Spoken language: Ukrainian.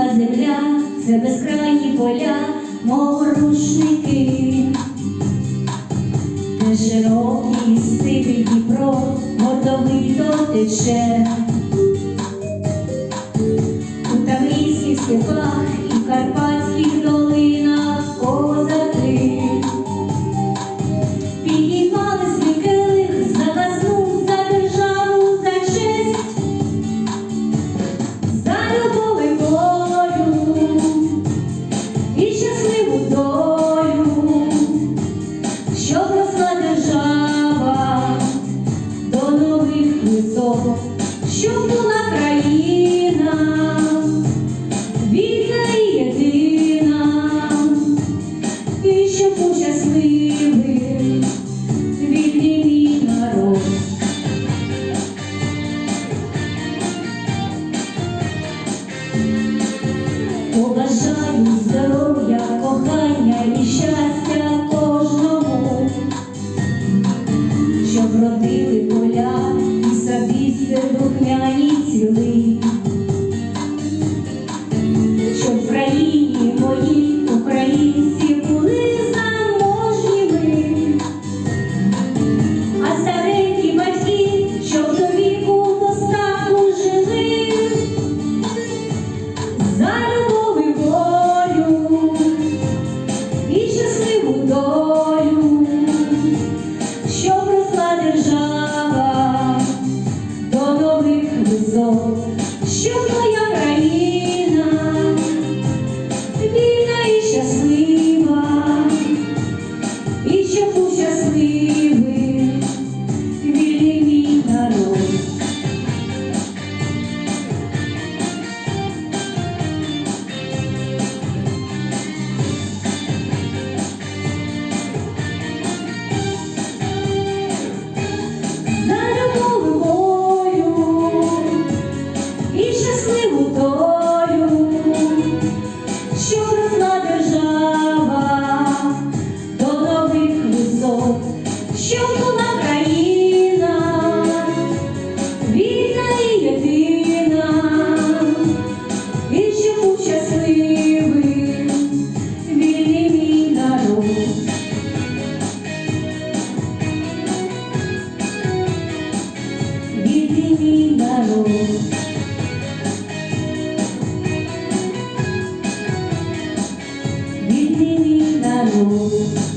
матінка земля, це безкрайні поля, морушники, де широкий сивий Дніпро гордовито тече у таврійських степах. держава. ano. Menina luz.